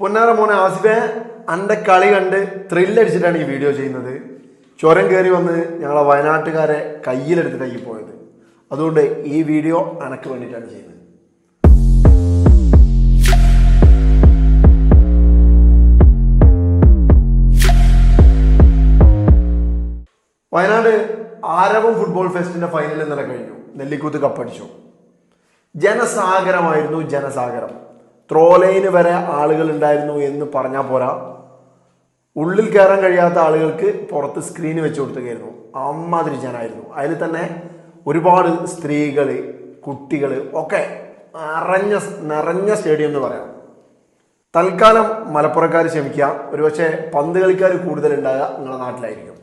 പൊന്നാറ മോനെ ആസിഫെ അന്റെ കളി കണ്ട് ത്രില്ലടിച്ചിട്ടാണ് ഈ വീഡിയോ ചെയ്യുന്നത്. ചുരം കയറി വന്ന് ഞങ്ങളെ വയനാട്ടുകാരെ കയ്യിലെടുത്തിട്ടാണ് ഈ പോയത്. അതുകൊണ്ട് ഈ വീഡിയോ അനക്ക് വേണ്ടിയിട്ടാണ് ചെയ്യുന്നത്. വയനാട് ആരവം ഫുട്ബോൾ ഫെസ്റ്റിന്റെ ഫൈനൽ ഇന്നലെ കഴിഞ്ഞു. നെല്ലിക്കുത്ത് കപ്പടിച്ചു ജനസാഗരമായിരുന്നു ജനസാഗരം. ത്രോലൈന് വരെ ആളുകൾ ഉണ്ടായിരുന്നു എന്ന് പറഞ്ഞാൽ പോരാ. ഉള്ളിൽ കയറാൻ കഴിയാത്ത ആളുകൾക്ക് പുറത്ത് സ്ക്രീൻ വെച്ച് കൊടുത്തുകയായിരുന്നു. അമ്മാതിരി ജനായിരുന്നു. അതിൽ തന്നെ ഒരുപാട് സ്ത്രീകൾ കുട്ടികൾ ഒക്കെ നിറഞ്ഞ നിറഞ്ഞ സ്റ്റേഡിയം എന്ന് പറയാം. തൽക്കാലം മലപ്പുറക്കാർ ക്ഷമിക്കുക. ഒരുപക്ഷെ പന്ത് കളിക്കാർ കൂടുതലുണ്ടാകുക നിങ്ങളുടെ നാട്ടിലായിരിക്കും.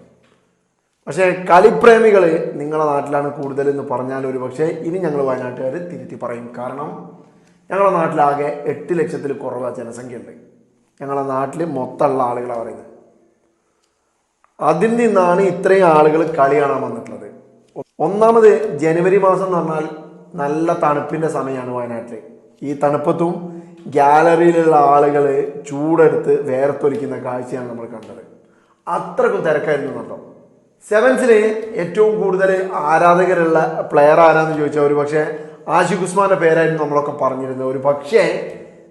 പക്ഷേ കളിപ്രേമികൾ നിങ്ങളുടെ നാട്ടിലാണ് കൂടുതലെന്ന് പറഞ്ഞാൽ ഒരു പക്ഷേ ഇനി ഞങ്ങൾ വയനാട്ടുകാർ തിരുത്തി പറയും. കാരണം ഞങ്ങളുടെ നാട്ടിലാകെ എട്ട് ലക്ഷത്തിൽ കുറവ് ജനസംഖ്യ ഉണ്ട് ഞങ്ങളുടെ നാട്ടിൽ മൊത്തമുള്ള ആളുകളാണ് പറയുന്നത്. അതിൽ നിന്നാണ് ഇത്രയും ആളുകൾ കളി കാണാൻ വന്നിട്ടുള്ളത്. ഒന്നാമത് ജനുവരി മാസം എന്ന് പറഞ്ഞാൽ നല്ല തണുപ്പിന്റെ സമയമാണ് വയനാട്ടിൽ ഈ തണുപ്പത്തും ഗാലറിയിലുള്ള ആളുകൾ ചൂടെടുത്ത് വേർത്തൊലിക്കുന്ന കാഴ്ചയാണ് നമ്മൾ കണ്ടത്. അത്രക്കും തിരക്കായിരുന്നു കേട്ടോ. സെവൻസിന് ഏറ്റവും കൂടുതൽ ആരാധകരുള്ള പ്ലെയർ ആരാന്ന് ചോദിച്ചാൽ ഒരു പക്ഷേ ആഷിഖ് ഉസ്മാന്റെ പേരായിരുന്നു നമ്മളൊക്കെ പറഞ്ഞിരുന്നത്. ഒരു പക്ഷേ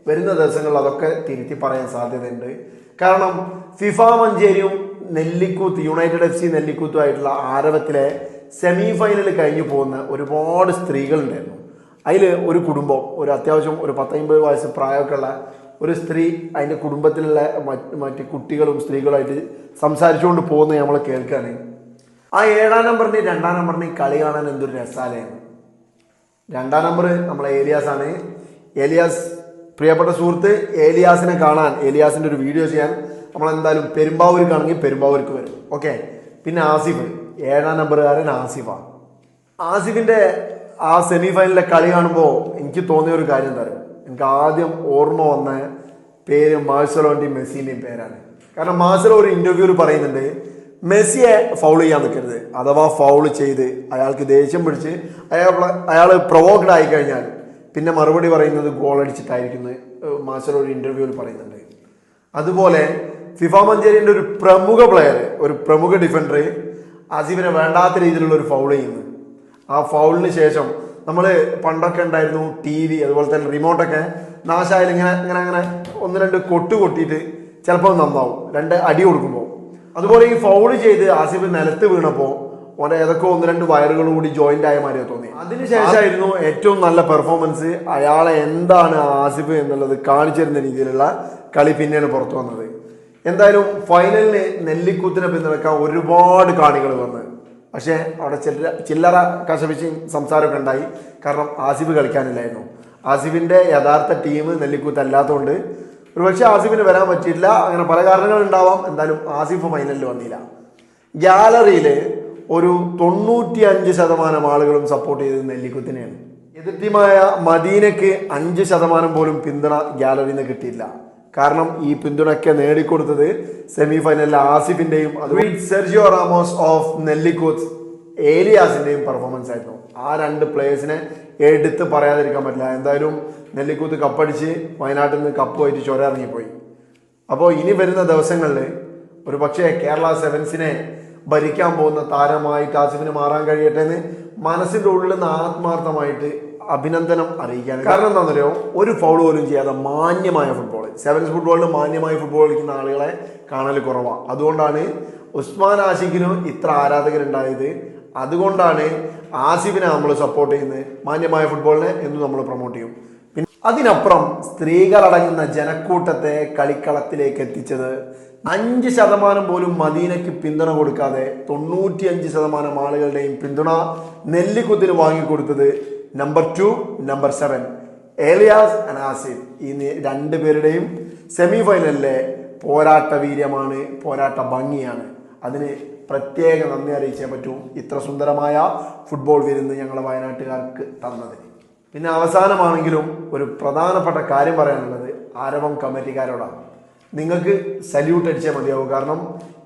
വരുന്ന ദിവസങ്ങളിൽ അതൊക്കെ തിരുത്തി പറയാൻ സാധ്യതയുണ്ട്. കാരണം ഫിഫ മഞ്ചേരിയും നെല്ലിക്കൂത്ത് യുണൈറ്റഡ് എഫ് സി നെല്ലിക്കൂത്തുമായിട്ടുള്ള ആരവത്തിലെ സെമി ഫൈനൽ കഴിഞ്ഞു പോകുന്ന ഒരുപാട് സ്ത്രീകളുണ്ടായിരുന്നു. അതിൽ ഒരു കുടുംബം ഒരു അത്യാവശ്യം ഒരു പത്തമ്പത് വയസ്സ് പ്രായമൊക്കെ ഉള്ള ഒരു സ്ത്രീ അതിന്റെ കുടുംബത്തിലുള്ള മറ്റ് മറ്റ് കുട്ടികളും സ്ത്രീകളുമായിട്ട് സംസാരിച്ചുകൊണ്ട് പോകുന്നത് നമ്മൾ കേൾക്കുകയാണ്. ആ ഏഴാം നമ്പറിന് രണ്ടാം നമ്പറിന് കളി കാണാൻ എന്തൊരു രസാലയാണ് രണ്ടാം നമ്പർ നമ്മളെ ഏലിയാസ് ആണ് ഏലിയാസ് പ്രിയപ്പെട്ട സുഹൃത്ത് ഏലിയാസിനെ കാണാൻ ഏലിയാസിന്റെ ഒരു വീഡിയോ ചെയ്യാൻ നമ്മൾ എന്തായാലും പെരുമ്പാവൂർക്കാണെങ്കിൽ പെരുമ്പാവൂർക്ക് വരും. ഓക്കെ? പിന്നെ ആസിഫ്. ഏഴാം നമ്പറുകാരൻ ആസിഫാണ് ആസിഫിന്റെ ആ സെമി ഫൈനലിലെ കളി കാണുമ്പോൾ എനിക്ക് തോന്നിയ ഒരു കാര്യം എന്താ? എനിക്ക് ആദ്യം ഓർമ്മ വന്ന പേര് മാഴ്സലോന്റെയും മെസ്സിന്റെയും പേരാണ്. കാരണം മാഴ്സലോ ഒരു ഇന്റർവ്യൂവിൽ പറയുന്നുണ്ട് മെസ്സിയെ ഫൗൾ ചെയ്യാൻ നിൽക്കരുത്. അഥവാ ഫൗൾ ചെയ്ത് അയാൾക്ക് ദേഷ്യം പിടിച്ച് അയാൾ അയാൾ പ്രൊവോക്ഡ് ആയി കഴിഞ്ഞാൽ പിന്നെ മറുപടി പറയുന്നത് ഗോൾ അടിച്ചിട്ടായിരിക്കും മാസ്റ്റർ ഒരു ഇന്റർവ്യൂവിൽ പറയുന്നുണ്ട്. അതുപോലെ ഫിഫ മഞ്ചേരിന്റെ ഒരു പ്രമുഖ പ്ലെയർ ഒരു പ്രമുഖ ഡിഫൻഡർ ആസിഫിനെ വേണ്ടാത്ത രീതിയിലുള്ള ഒരു ഫൗൾ ചെയ്യുന്നു. ആ ഫൗളിന് ശേഷം നമ്മൾ പണ്ടൊക്കെ ഉണ്ടായിരുന്നു ടി വി അതുപോലെ തന്നെ റിമോട്ടൊക്കെ നാശായാലും ഇങ്ങനെ ഇങ്ങനെ അങ്ങനെ ഒന്ന് രണ്ട് കൊട്ട് കൊട്ടിയിട്ട് ചിലപ്പോൾ നന്നാവും. രണ്ട് അടി കൊടുക്കുമ്പോൾ അതുപോലെ ഈ ഫൗൾ ചെയ്ത് ആസിഫ് നിലത്ത് വീണപ്പോൾ ഓനെ ഏതൊക്കെ ഒന്ന് രണ്ട് വയറുകൾ കൂടി ജോയിന്റ് ആയ മാതിരി തോന്നി അതിനുശേഷമായിരുന്നു ഏറ്റവും നല്ല പെർഫോമൻസ് അയാളെ എന്താണ് ആസിഫ് എന്നുള്ളത് കാണിച്ചിരുന്ന രീതിയിലുള്ള കളി പിന്നെയാണ് പുറത്തു വന്നത്. എന്തായാലും ഫൈനലിന് നെല്ലിക്കൂത്തിനെ പിന്തുണക്കാൻ ഒരുപാട് കാണികൾ വന്ന്. പക്ഷേ അവിടെ ചില്ലറ ചില്ലറ കശപിച്ച് സംസാരമൊക്കെ ഉണ്ടായി. കാരണം ആസിഫ് കളിക്കാനില്ലായിരുന്നു. ആസിഫിന്റെ യഥാർത്ഥ ടീം നെല്ലിക്കൂത്ത് അല്ലാത്തതുകൊണ്ട് ഒരുപക്ഷെ ആസിഫിന് വരാൻ പറ്റിയില്ല അങ്ങനെ പല കാരണങ്ങൾ ഉണ്ടാവാം. എന്തായാലും ആസിഫ് ഫൈനലിൽ വന്നില്ല. ഗ്യാലറിയിൽ ഒരു തൊണ്ണൂറ്റി അഞ്ച് ശതമാനം ആളുകളും സപ്പോർട്ട് ചെയ്തത് നെല്ലിക്കുത്തിനെയാണ്. എതിർ ടീമായ മദീനയ്ക്ക് അഞ്ച് ശതമാനം പോലും പിന്തുണ ഗാലറിയിൽ നിന്ന് കിട്ടിയില്ല. കാരണം ഈ പിന്തുണയ്ക്ക് നേടിക്കൊടുത്തത് സെമി ഫൈനലിലെ ആസിഫിന്റെയും സെർജിയോ റാമോസ് ഓഫ് നെല്ലിക്കൂത്ത് ഏലിയാസിന്റെയും പെർഫോമൻസ് ആയിരുന്നു. ആ രണ്ട് പ്ലേയേഴ്സിനെ എടുത്ത് പറയാതിരിക്കാൻ പറ്റില്ല. എന്തായാലും നെല്ലിക്കൂത്ത് കപ്പടിച്ച് വയനാട്ടിൽ നിന്ന് കപ്പ് പോയിട്ട് ചൊര അപ്പോൾ ഇനി വരുന്ന ദിവസങ്ങളിൽ ഒരു പക്ഷേ കേരള സെവൻസിനെ ഭരിക്കാൻ പോകുന്ന താരമായി കാസിഫിന് മാറാൻ കഴിയട്ടെ എന്ന് മനസ്സിന്റെ ഉള്ളിൽ നിന്ന് ആത്മാർത്ഥമായിട്ട് അഭിനന്ദനം അറിയിക്കാൻ കാരണം എന്താണെന്നറിയോ? ഒരു ഫൗൾ പോലും ചെയ്യാതെ മാന്യമായ ഫുട്ബോൾ സെവൻസ് ഫുട്ബോളിൽ മാന്യമായ ഫുട്ബോൾ കളിക്കുന്ന ആളുകളെ കാണൽ കുറവാണ് അതുകൊണ്ടാണ് ഉസ്മാൻ ആഷിഖിനും ഇത്ര ആരാധകരുണ്ടായത്. അതുകൊണ്ടാണ് ആസിഫിനെ നമ്മൾ സപ്പോർട്ട് ചെയ്യുന്നത് മാന്യമായ ഫുട്ബോളിനെ എന്നും നമ്മൾ പ്രൊമോട്ട് ചെയ്യും. പിന്നെ അതിനപ്പുറം സ്ത്രീകളടങ്ങുന്ന ജനക്കൂട്ടത്തെ കളിക്കളത്തിലേക്ക് എത്തിച്ചത് അഞ്ച് ശതമാനം പോലും മദീനയ്ക്ക് പിന്തുണ കൊടുക്കാതെ തൊണ്ണൂറ്റി അഞ്ച് ശതമാനം ആളുകളുടെയും പിന്തുണ നെല്ലിക്കുത്തിന് വാങ്ങിക്കൊടുത്തത് number two number seven Elias Asif ഈ രണ്ടുപേരുടെയും രണ്ട് പേരുടെയും സെമി ഫൈനലിലെ പോരാട്ട വീര്യമാണ് പോരാട്ട ഭംഗിയാണ്. അതിന് പ്രത്യേക നന്ദി അറിയിച്ചേ പറ്റൂ. ഇത്ര സുന്ദരമായ ഫുട്ബോൾ വിരുന്ന് ഞങ്ങളെ വയനാട്ടുകാർക്ക് തന്നതിന് പിന്നെ അവസാനമാണെങ്കിലും ഒരു പ്രധാനപ്പെട്ട കാര്യം പറയാനുള്ളത് ആരവം കമ്മിറ്റിക്കാരോടാണ്. നിങ്ങൾക്ക് സല്യൂട്ട് അടിച്ചാൽ മതിയാവും. കാരണം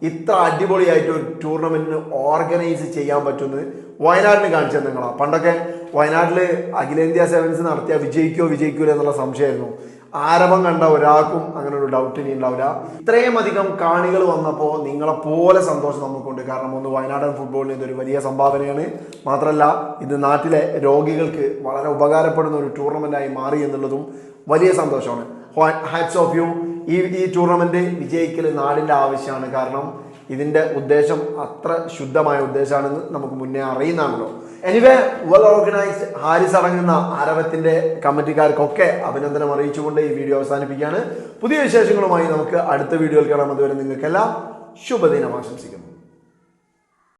ഇത്ര അടിപൊളിയായിട്ട് ഒരു ടൂർണമെന്റിന് ഓർഗനൈസ് ചെയ്യാൻ പറ്റുന്നത് വയനാട്ടിന് കാണിച്ചത് നിങ്ങളാണ് പണ്ടൊക്കെ വയനാട്ടിൽ അഖിലേന്ത്യാ സെവൻസ് നടത്തിയാൽ വിജയിക്കോ വിജയിക്കൂലോ എന്നുള്ള സംശയമായിരുന്നു. ആരവം കണ്ട ഒരാൾക്കും അങ്ങനെ ഒരു ഡൗട്ട് ഇനി ഉണ്ടാവില്ല. ഇത്രയും അധികം കാണികൾ വന്നപ്പോൾ നിങ്ങളെ പോലെ സന്തോഷം നമുക്കുണ്ട് കാരണം ഒന്ന് വയനാടൻ ഫുട്ബോളിന് ഇതൊരു വലിയ സംഭാവനയാണ്. മാത്രമല്ല ഇത് നാട്ടിലെ രോഗികൾക്ക് വളരെ ഉപകാരപ്പെടുന്ന ഒരു ടൂർണമെന്റായി മാറി എന്നുള്ളതും വലിയ സന്തോഷമാണ്. Hats off you. ഈ ഈ ടൂർണമെന്റ് വിജയിക്കൽ നാടിന്റെ ആവശ്യമാണ്. കാരണം ഇതിന്റെ ഉദ്ദേശം അത്ര ശുദ്ധമായ ഉദ്ദേശമാണെന്ന് നമുക്ക് മുന്നേ അറിയുന്നതാണല്ലോ. എനിവേ വെൽ ഓർഗനൈസ്ഡ് ഹാരിസ് അടങ്ങുന്ന ആരവത്തിന്റെ കമ്മിറ്റിക്കാർക്കൊക്കെ അഭിനന്ദനം അറിയിച്ചുകൊണ്ട് ഈ വീഡിയോ അവസാനിപ്പിക്കുകയാണ്. പുതിയ വിശേഷങ്ങളുമായി നമുക്ക് അടുത്ത വീഡിയോയിൽ കാണാം. അതുവരെ നിങ്ങൾക്കെല്ലാം ശുഭദിനം ആശംസിക്കുന്നു.